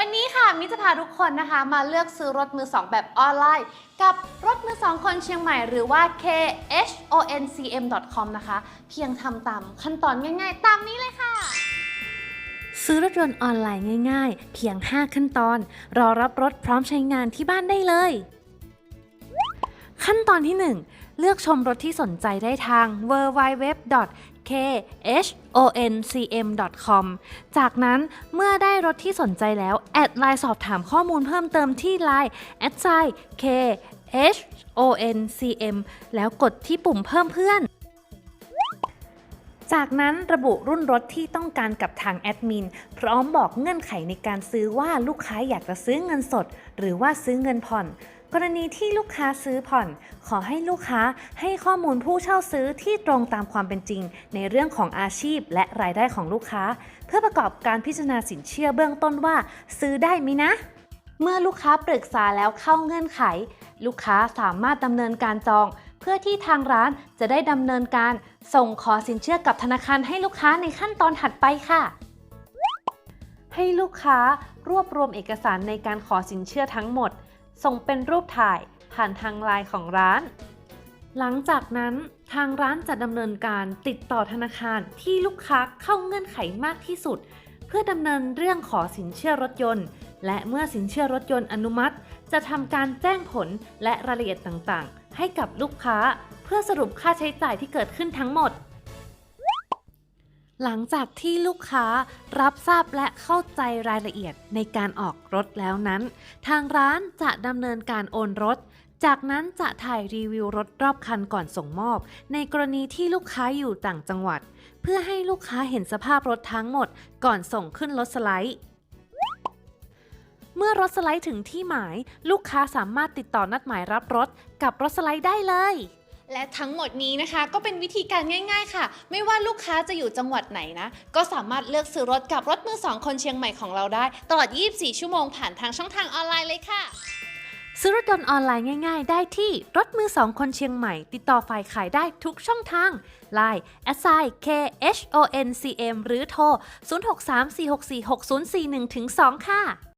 วันนี้ค่ะมิจะพาทุกคนนะคะมาเลือกซื้อรถมือสองแบบออนไลน์ กับรถมือสองคนเชียงใหม่หรือว่า khoncm.com นะคะ เพียงทำตามขั้นตอนง่ายๆ ตามนี้เลยค่ะ ซื้อรถยนต์ออนไลน์ง่ายๆ เพียง 5 ขั้นตอน รอรับรถพร้อมใช้งานที่บ้านได้เลย ขั้นตอนที่ 1 เลือกชมรถที่สนใจได้ทาง www.khoncm.com จากนั้นเมื่อได้รถที่สนใจแล้ว แอดไลน์สอบถามข้อมูลเพิ่มเติมที่ไลน์ a d s i khoncm แล้วกดที่ปุ่มเพิ่มเพื่อน จากนั้นระบุรุ่นรถที่ต้องการกับทางแอดมิน พร้อมบอกเงื่อนไขในการซื้อว่าลูกค้าอยากจะซื้อเงินสด หรือว่าซื้อเงินผ่อน กรณีที่ลูกค้าซื้อผ่อน ขอให้ลูกค้าให้ข้อมูลผู้เช่าซื้อที่ตรงตามความเป็นจริง ในเรื่องของอาชีพและรายได้ของลูกค้า เพื่อประกอบการพิจารณาสินเชื่อเบื้องต้นว่า ซื้อได้ไหมนะ เมื่อลูกค้าปรึกษาแล้วเข้าเงื่อนไข ลูกค้าสามารถดำเนินการจอง พื่อที่ทางร้านจะได้ดำเนินการส่งขอสินเชื่อกับธนาคารให้ลูกค้าในขั้นตอนถัดไปค่ะ ให้ลูกค้ารวบรวมเอกสารในการขอสินเชื่อทั้งหมด ส่งเป็นรูปถ่ายผ่านทางไลน์ของร้าน หลังจากนั้นทางร้านจะดำเนินการติดต่อธนาคารที่ลูกค้าเข้าเงื่อนไขมากที่สุด เพื่อดำเนินเรื่องขอสินเชื่อรถยนต์และเมื่อสินเชื่อรถยนต์อนุมัติ จะทำการแจ้งผลและรายละเอียดต่างๆ ให้กับลูกค้า เพื่อสรุปค่าใช้จ่ายที่เกิดขึ้นทั้งหมด หลังจากที่ลูกค้ารับทราบและเข้าใจรายละเอียดในการออกรถแล้วนั้น ทางร้านจะดำเนินการโอนรถจากนั้นจะถ่ายรีวิวรถรอบคันก่อนส่งมอบ ในกรณีที่ลูกค้าอยู่ต่างจังหวัด เพื่อให้ลูกค้าเห็นสภาพรถทั้งหมดก่อนส่งขึ้นรถสไลด์ เมื่อรถสไลด์ถึงที่หมาย ลูกค้าสามารถติดต่อนัดหมายรับรถกับรถสไลด์ได้เลย และทั้งหมดนี้นะคะก็เป็นวิธีการง่าย ๆ ค่ะ ไม่ว่าลูกค้าจะอยู่จังหวัดไหนนะ ก็สามารถเลือกซื้อรถกับรถมือสองคนเชียงใหม่ของเราได้ ตลอด 24 ชั่วโมงผ่านทางช่องทางออนไลน์เลยค่ะ ซื้อรถยนต์ออนไลน์ง่าย ๆ ได้ที่รถมือสองคนเชียงใหม่ ติดต่อฝ่ายขายได้ทุกช่องทาง Line s i k h o n c m หรือโทร 0634646041-2ค่ะ